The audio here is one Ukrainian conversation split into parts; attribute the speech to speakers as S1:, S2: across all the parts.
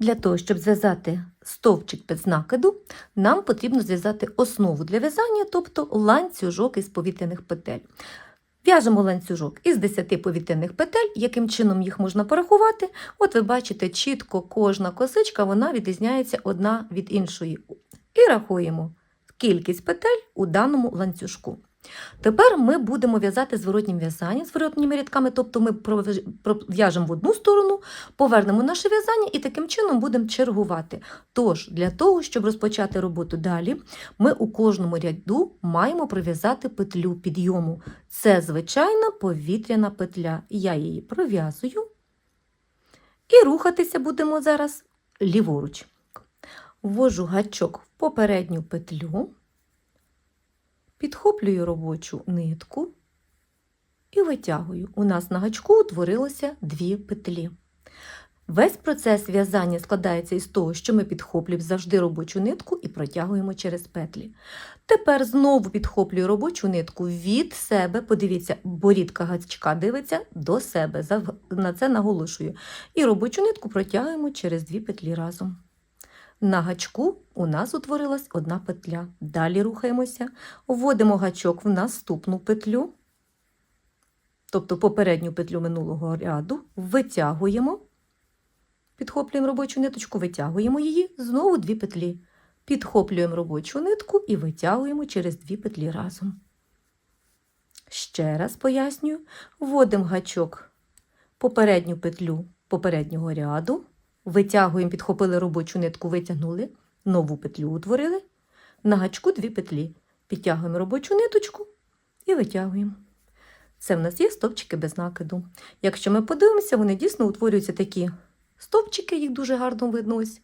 S1: Для того, щоб зв'язати стовпчик без накиду, нам потрібно зв'язати основу для в'язання, тобто ланцюжок із повітряних петель. В'яжемо ланцюжок із 10 повітряних петель, яким чином їх можна порахувати. От ви бачите, чітко кожна косичка вона відрізняється одна від іншої. І рахуємо кількість петель у даному ланцюжку. Тепер ми будемо в'язати зворотнім в'язанням, зворотніми рядками, тобто ми пров'яжемо в одну сторону, повернемо наше в'язання і таким чином будемо чергувати. Тож, для того, щоб розпочати роботу далі, ми у кожному ряду маємо пров'язати петлю підйому. Це звичайна повітряна петля. Я її пров'язую і рухатися будемо зараз ліворуч. Ввожу гачок в попередню петлю, підхоплюю робочу нитку і витягую. У нас на гачку утворилося дві петлі. Весь процес в'язання складається із того, що ми підхоплюємо завжди робочу нитку і протягуємо через петлі. Тепер знову підхоплюю робочу нитку від себе. Подивіться, борідка гачка дивиться до себе. На це наголошую. І робочу нитку протягуємо через дві петлі разом. На гачку у нас утворилась одна петля. Далі рухаємося, вводимо гачок в наступну петлю, тобто попередню петлю минулого ряду, витягуємо, підхоплюємо робочу ниточку, витягуємо її, знову дві петлі. Підхоплюємо робочу нитку і витягуємо через дві петлі разом. Ще раз пояснюю, вводимо гачок попередню петлю попереднього ряду, витягуємо, підхопили робочу нитку, витягнули, нову петлю утворили, на гачку дві петлі. Підтягуємо робочу ниточку і витягуємо. Це в нас є стовпчики без накиду. Якщо ми подивимося, вони дійсно утворюються такі стовпчики, їх дуже гарно видно ось,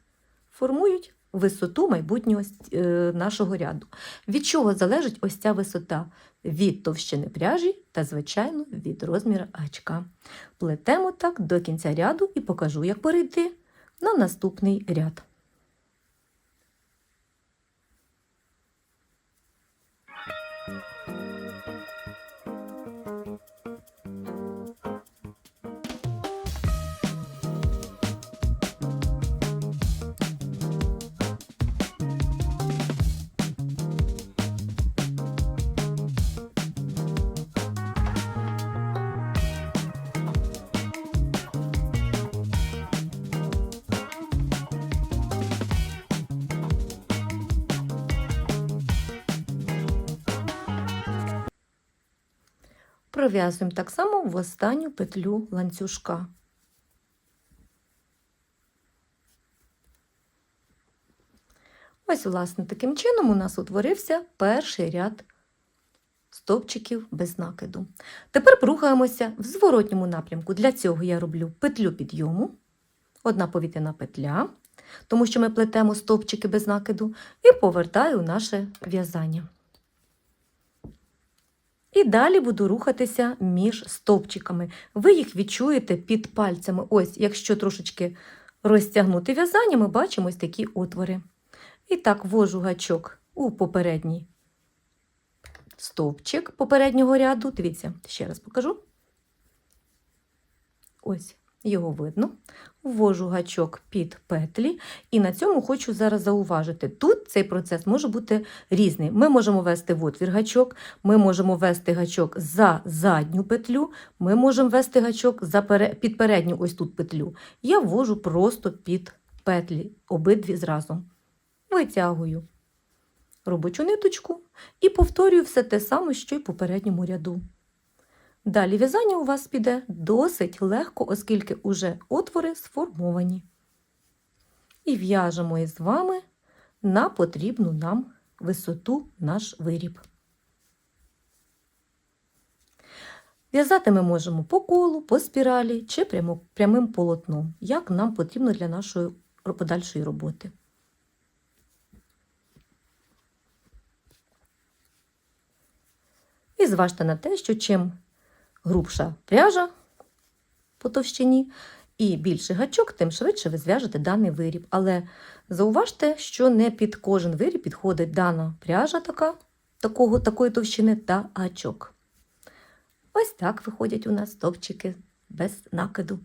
S1: формують висоту майбутнього е, нашого ряду. Від чого залежить ось ця висота? Від товщини пряжі та, звичайно, від розміру гачка. Плетемо так до кінця ряду і покажу, як перейти на наступний ряд. Пров'язуємо так само в останню петлю ланцюжка. Ось, власне, таким чином у нас утворився перший ряд стовпчиків без накиду. Тепер рухаємося в зворотньому напрямку. Для цього я роблю петлю підйому, одна повітряна петля, тому що ми плетемо стовпчики без накиду, і повертаю наше в'язання. І далі буду рухатися між стовпчиками. Ви їх відчуєте під пальцями. Ось, якщо трошечки розтягнути в'язання, ми бачимо ось такі отвори. І так ввожу гачок у попередній стовпчик попереднього ряду. Дивіться, ще раз покажу. Ось, його видно. Ввожу гачок під петлі, і на цьому хочу зараз зауважити. Тут цей процес може бути різний. Ми можемо вести в отвір гачок, ми можемо вести гачок за задню петлю, ми можемо вести гачок за під передню ось тут петлю. Я ввожу просто під петлі, обидві зразу. Витягую робочу ниточку і повторюю все те саме, що й попередньому ряду. Далі в'язання у вас піде досить легко, оскільки уже отвори сформовані. І в'яжемо із вами на потрібну нам висоту наш виріб. В'язати ми можемо по колу, по спіралі чи прямо, прямим полотном, як нам потрібно для нашої подальшої роботи. І зважте на те, що чим грубша пряжа по товщині і більше гачок, тим швидше ви зв'яжете даний виріб. Але зауважте, що не під кожен виріб підходить дана пряжа така, такого, такої товщини та гачок. Ось так виходять у нас топчики без накиду.